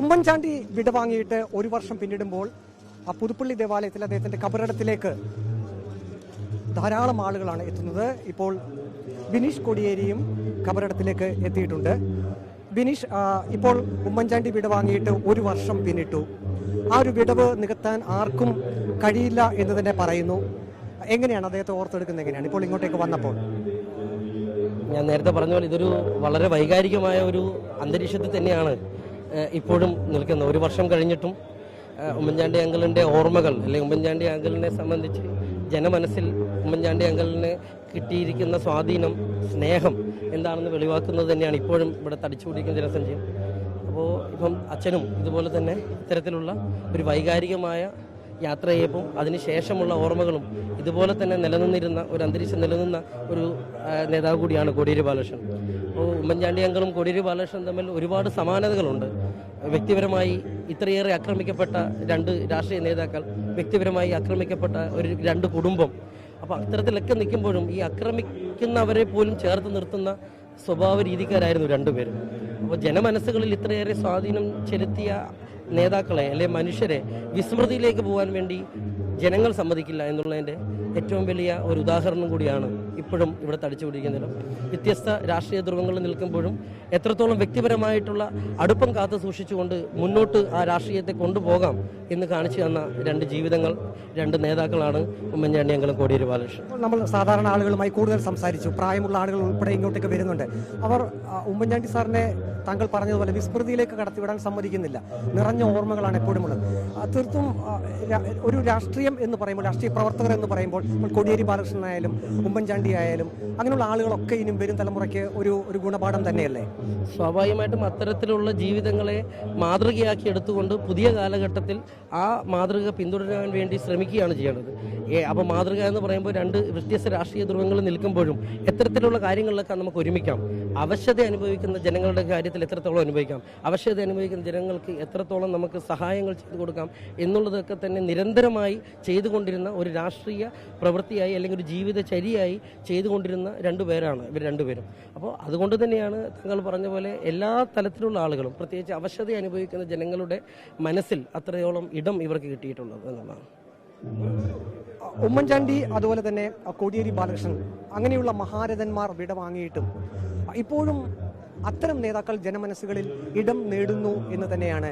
ഉമ്മൻചാണ്ടി വിടവാങ്ങിയിട്ട് ഒരു വർഷം പിന്നിടുമ്പോൾ ആ പുതുപ്പള്ളി ദേവാലയത്തിൽ അദ്ദേഹത്തിന്റെ കബറിടത്തിലേക്ക് ധാരാളം ആളുകളാണ് എത്തുന്നത്. ഇപ്പോൾ ബിനീഷ് കൊടിയേരിയും കബറിടത്തിലേക്ക് എത്തിയിട്ടുണ്ട്. ബിനീഷ് ഇപ്പോൾ ഉമ്മൻചാണ്ടി വിട വാങ്ങിയിട്ട് ഒരു വർഷം പിന്നിട്ടു. ആ ഒരു വിടവ് നികത്താൻ ആർക്കും കഴിയില്ല എന്ന് തന്നെ പറയുന്നു. എങ്ങനെയാണ് അദ്ദേഹത്തെ ഓർത്തെടുക്കുന്നത്? എങ്ങനെയാണ്? ഇപ്പോൾ ഇങ്ങോട്ടേക്ക് വന്നപ്പോൾ. ഞാൻ നേരത്തെ പറഞ്ഞ പോലെ ഇതൊരു വളരെ വൈകാരികമായ ഒരു അന്തരീക്ഷത്തിൽ തന്നെയാണ്. ഇപ്പോഴും നിൽക്കുന്ന ഒരു വർഷം കഴിഞ്ഞിട്ടും ഉമ്മൻചാണ്ടി അങ്കിളിന്റെ ഓർമ്മകൾ അല്ലെങ്കിൽ ഉമ്മൻചാണ്ടി അങ്കിളിനെ സംബന്ധിച്ച് ജനമനസ്സിൽ ഉമ്മൻചാണ്ടി അങ്കിളിന് കിട്ടിയിരിക്കുന്ന സ്വാധീനം സ്നേഹം എന്താണെന്ന് വെളിവാക്കുന്നത് തന്നെയാണ് ഇപ്പോഴും ഇവിടെ തടിച്ചുപിടിക്കുന്ന ജനസഞ്ചയം അപ്പോൾ ഇപ്പം അച്ഛനും ഇതുപോലെ തന്നെ ഇത്തരത്തിലുള്ള ഒരു വൈകാരികമായ യാത്രയപ്പും അതിനുശേഷമുള്ള ഓർമ്മകളും ഇതുപോലെ തന്നെ നിലനിന്നിരുന്ന ഒരു അന്തരീക്ഷം നിലനിന്ന ഒരു നേതാവ് കൂടിയാണ് കോടിയേരി ബാലകൃഷ്ണൻ. അപ്പോൾ ഉമ്മൻചാണ്ടി അംഗങ്ങളും കോടിയേരി ബാലകൃഷ്ണൻ തമ്മിൽ ഒരുപാട് സമാനതകളുണ്ട്. വ്യക്തിപരമായി ഇത്രയേറെ ആക്രമിക്കപ്പെട്ട രണ്ട് രാഷ്ട്രീയ നേതാക്കൾ വ്യക്തിപരമായി ആക്രമിക്കപ്പെട്ട ഒരു രണ്ട് കുടുംബം. അപ്പോൾ അത്തരത്തിലൊക്കെ നിൽക്കുമ്പോഴും ഈ ആക്രമിക്കുന്നവരെ പോലും ചേർത്ത് നിർത്തുന്ന സ്വഭാവ രീതിക്കാരായിരുന്നു രണ്ടുപേരും. അപ്പോൾ ജനമനസ്സുകളിൽ ഇത്രയേറെ സ്വാധീനം ചെലുത്തിയ നേതാക്കളെ അല്ലെ മനുഷ്യരെ വിസ്മൃതിയിലേക്ക് പോകാൻ വേണ്ടി ജനങ്ങൾ സമ്മതിക്കില്ല എന്നുള്ളതിന്റെ ഏറ്റവും വലിയ ഒരു ഉദാഹരണം കൂടിയാണ് ഇപ്പോഴും ഇവിടെ തടിച്ചുപിടിക്കുന്നത്. വ്യത്യസ്ത രാഷ്ട്രീയ ധ്രുവങ്ങളിൽ നിൽക്കുമ്പോഴും എത്രത്തോളം വ്യക്തിപരമായിട്ടുള്ള അടുപ്പം കാത്തു സൂക്ഷിച്ചുകൊണ്ട് മുന്നോട്ട് ആ രാഷ്ട്രീയത്തെ കൊണ്ടുപോകാം എന്ന് കാണിച്ചു തന്ന രണ്ട് ജീവിതങ്ങൾ രണ്ട് നേതാക്കളാണ് ഉമ്മൻചാണ്ടി അംഗലും കോടിയേരി ബാലകൃഷ്ണൻ. നമ്മൾ സാധാരണ ആളുകളുമായി കൂടുതൽ സംസാരിച്ചു. പ്രായമുള്ള ആളുകൾ ഉൾപ്പെടെ ഇങ്ങോട്ടേക്ക് വരുന്നുണ്ട്. അവർ ഉമ്മൻചാണ്ടി സാറിനെ താങ്കൾ പറഞ്ഞതുപോലെ വിസ്മൃതിയിലേക്ക് കടത്തിവിടാൻ സമ്മതിക്കുന്നില്ല. നിറഞ്ഞ ഓർമ്മകളാണ് എപ്പോഴും ഉള്ളത് തീർത്തും ഒരു രാഷ്ട്രീയം എന്ന് പറയുമ്പോൾ രാഷ്ട്രീയ പ്രവർത്തകർ എന്ന് പറയുമ്പോൾ ഇപ്പോൾ കോടിയേരി ബാലകൃഷ്ണൻ ആയാലും ഉമ്മൻചാണ്ടി ആയാലും അങ്ങനെയുള്ള ആളുകളൊക്കെ ഇനിയും വരും തലമുറയ്ക്ക് ഒരു ഒരു ഗുണപാഠം തന്നെയല്ലേ? സ്വാഭാവികമായിട്ടും അത്തരത്തിലുള്ള ജീവിതങ്ങളെ മാതൃകയാക്കി എടുത്തുകൊണ്ട് പുതിയ കാലഘട്ടത്തിൽ ആ മാതൃക പിന്തുടരാൻ വേണ്ടി ശ്രമിക്കുകയാണ് ചെയ്യേണ്ടത്. ഏ അപ്പോൾ മാതൃക എന്ന് പറയുമ്പോൾ രണ്ട് വ്യത്യസ്ത രാഷ്ട്രീയ ധ്രുവങ്ങൾ നിൽക്കുമ്പോഴും എത്തരത്തിലുള്ള കാര്യങ്ങളിലൊക്കെ നമുക്ക് ഒരുമിക്കാം. അവശത അനുഭവിക്കുന്ന ജനങ്ങളുടെ കാര്യത്തിൽ എത്രത്തോളം അനുഭവിക്കാം? അവശത അനുഭവിക്കുന്ന ജനങ്ങൾക്ക് എത്രത്തോളം നമുക്ക് സഹായങ്ങൾ ചെയ്തു കൊടുക്കാം? എന്നുള്ളതൊക്കെ തന്നെ നിരന്തരമായി ചെയ്തുകൊണ്ടിരുന്ന ഒരു രാഷ്ട്രീയ പ്രവൃത്തിയായി അല്ലെങ്കിൽ ഒരു ജീവിതചര്യയായി ചെയ്തുകൊണ്ടിരുന്ന രണ്ടുപേരാണ് ഇവർ രണ്ടുപേരും. അപ്പോൾ അതുകൊണ്ട് തന്നെയാണ് താങ്കൾ പറഞ്ഞ പോലെ എല്ലാ തലത്തിലുള്ള ആളുകളും പ്രത്യേകിച്ച് അവശത അനുഭവിക്കുന്ന ജനങ്ങളുടെ മനസ്സിൽ അത്രയോളം ഇടം ഇവർക്ക് കിട്ടിയിട്ടുള്ളത് എന്നുള്ളതാണ്. ഉമ്മൻചാണ്ടി അതുപോലെ തന്നെ കോടിയേരി ബാലകൃഷ്ണൻ അങ്ങനെയുള്ള മഹാരഥന്മാർ വിടവാങ്ങിയിട്ടും വാങ്ങിയിട്ടും ഇപ്പോഴും അത്തരം നേതാക്കൾ ജനമനസ്സുകളിൽ ഇടം നേടുന്നു എന്ന് തന്നെയാണ്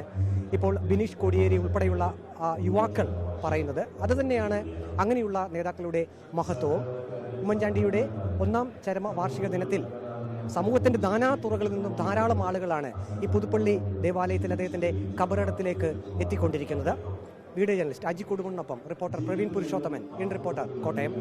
ഇപ്പോൾ ബിനീഷ് കോടിയേരി ഉൾപ്പെടെയുള്ള യുവാക്കൾ പറയുന്നത്. അത് തന്നെയാണ് അങ്ങനെയുള്ള നേതാക്കളുടെ മഹത്വവും. ഉമ്മൻചാണ്ടിയുടെ ഒന്നാം ചരമ വാർഷിക ദിനത്തിൽ സമൂഹത്തിന്റെ നാനാതുറകളിൽ നിന്നും ധാരാളം ആളുകളാണ് ഈ പുതുപ്പള്ളി ദേവാലയത്തിൽ അദ്ദേഹത്തിന്റെ കബറിടത്തിലേക്ക് എത്തിക്കൊണ്ടിരിക്കുന്നത്. Video journalist Aji കുടുംബനൊപ്പം reporter Praveen Purushothaman. In reporter Kottayam.